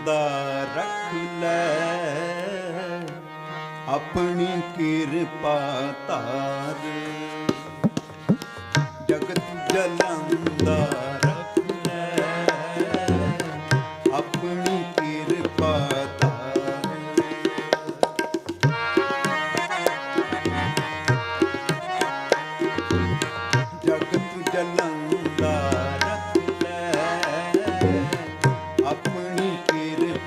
ਜਿੰਦਾ ਰੱਖ ਲੈ। ਆਪਣੀ ਕਿਰਪਾ ਧਾਰੇ। ਜਗਤ ਜਲੰਦਾ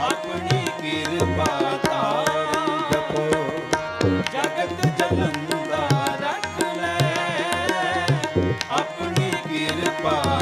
ਆਪਣੀ ਕਿਰਪਾ ਜਗਤ ਜਲੰਦਾ ਆਪਣੀ ਕਿਰਪਾ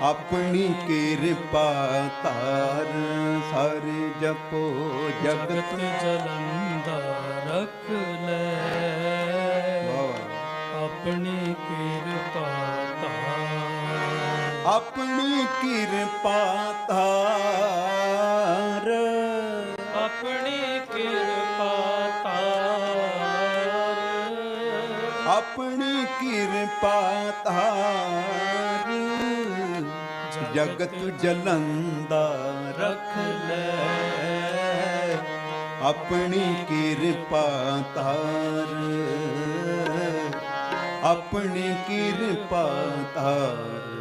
ਆਪਣੀ ਕਿਰਪਾ ਤਾਰ ਸਰ ਜਪੋ ਜਗਤ ਜਲੰਦਾ ਰਖ ਲੈ। ਆਪਣੀ ਕਿਰਪਾ ਤਾਰ ਆਪਣੀ ਕਿਰਪਾ ਤਾਰ ਆਪਣੀ ਕਿਰਪਾ ਤਾਰ ਆਪਣੀ ਕਿਰਪਾ ਤਾਰ ਜਗਤ ਜਲੰਦਾ ਰੱਖ ਲੈ। ਆਪਣੀ ਕਿਰਪਾ ਤਾਰ ਆਪਣੀ ਕਿਰਪਾ ਤਾਰ